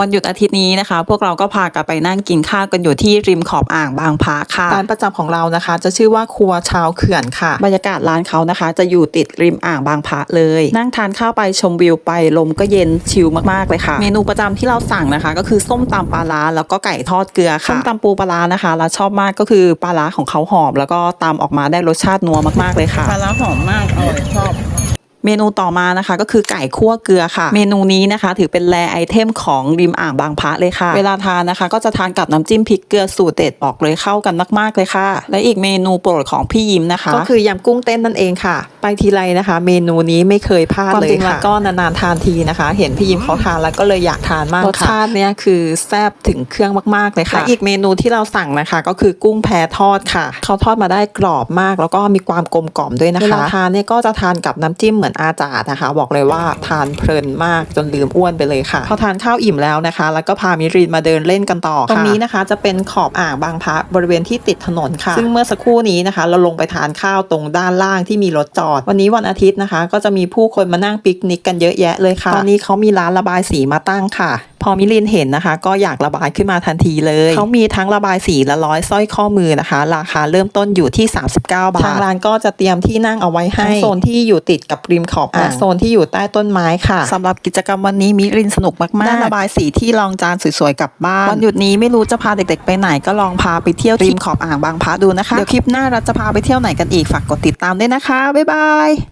วันหยุดอาทิตย์นี้นะคะ พวกเราก็พากันไปนั่งกินข้าวกันอยู่ที่ริมขอบอ่างบางพระค่ะร้านประจำของเรานะคะ จะชื่อว่าครัวชาวเขื่อนค่ะ บรรยากาศร้านเขานะคะ จะอยู่ติดริมอ่างบางพระเลย นั่งทานข้าวไปชมวิวไปลมก็เย็นชิลมากๆเลยค่ะ เมนูประจำที่เราสั่งนะคะ ก็คือส้มตำปลาร้าแล้วก็ไก่ทอดเกลือค่ะส้มตำปูปลาร้านะคะเราชอบมากก็คือปลาร้าของเขาหอมแล้วก็ตำออกมาได้รสชาตินัวมากๆเลยค่ะปลาร้าหอมมากอร่อยชอบ เมนูต่อมานะคะก็คือไก่คั่วเกลือค่ะ เมนูนี้นะคะ ถือเป็นแรไอเทมของริมอ่างบางพระเลยค่ะ เวลาทานนะคะ ก็จะทานกับน้ำจิ้มพริกเกลือสูตรเด็ดบอกเลยเข้ากันมากๆเลยค่ะ และอีกเมนูโปรดของพี่ยิ้มนะคะ ก็คือยำกุ้งเต้นนั่นเองค่ะไปทีไรนะคะ เมนูนี้ไม่เคยพลาดความเลยจริงแล้วค่ะก็นานๆทานทีนะคะ เห็นพี่ยิ้มเขาทานแล้วก็เลยอยากทานมากรรสสชาชาติติเนี่ยคือแซ่บถึงเครื่องมากๆเลยค่ะและและอีกเมนูที่เราสั่งนะคะ ก็คือกุ้งแพทอดค่ะเขาทอดมาได้กรอบมาก แล้วก็มีความกลมกล่อมด้วยนะคะเวลาทานเนี่ยก็จะทานกับน้ำจิ้มเหมือนอาจาดนะคะ บอกเลยว่าทานเพลินมากจนลืมอ้วนไปเลยค่ะพอทานข้าวอิ่มแล้วนะคะ แล้วก็พามิรินมาเดินเล่นกันต่อค่ะตรงนี้นะคะจะเป็นขอบอ่างบางพระบริเวณที่ติดถนนค่ะ ซึ่งเมื่อสักครู่นี้นะคะ เราลงไปทานข้าวตรงด้านล่างที่มีรถจอดวันนี้วันอาทิตย์นะคะ ก็จะมีผู้คนมานั่งปิกนิกกันเยอะแยะเลยค่ะ ตอนนี้เขามีร้านระบายสีมาตั้งค่ะ พอมิลินเห็นนะคะ ก็อยากระบายขึ้นมาทันทีเลย เขามีทั้งระบายสีและร้อยสร้อยข้อมือนะคะ ราคาเริ่มต้นอยู่ที่ 39 บาท ทางร้านก็จะเตรียมที่นั่งเอาไว้ให้ทั้งโซนที่อยู่ติดกับริมขอบอ่างโซนที่อยู่ใต้ต้นไม้ค่ะสำหรับกิจกรรมวันนี้มิรินสนุกมากๆได้ระบายสีที่รองจานสวยๆกลับบ้านวันหยุดนี้ไม่รู้จะพาเด็กๆ ไปไหนก็ลองพาไปเที่ยวริมขอบอ่างบางพระดูนะคะเดี๋ยวคลิปหน้าเราจะพาไปเที่ยวไหนกันอีกฝากกดติดตามด้วยนะคะบ๊ายบาย Bye.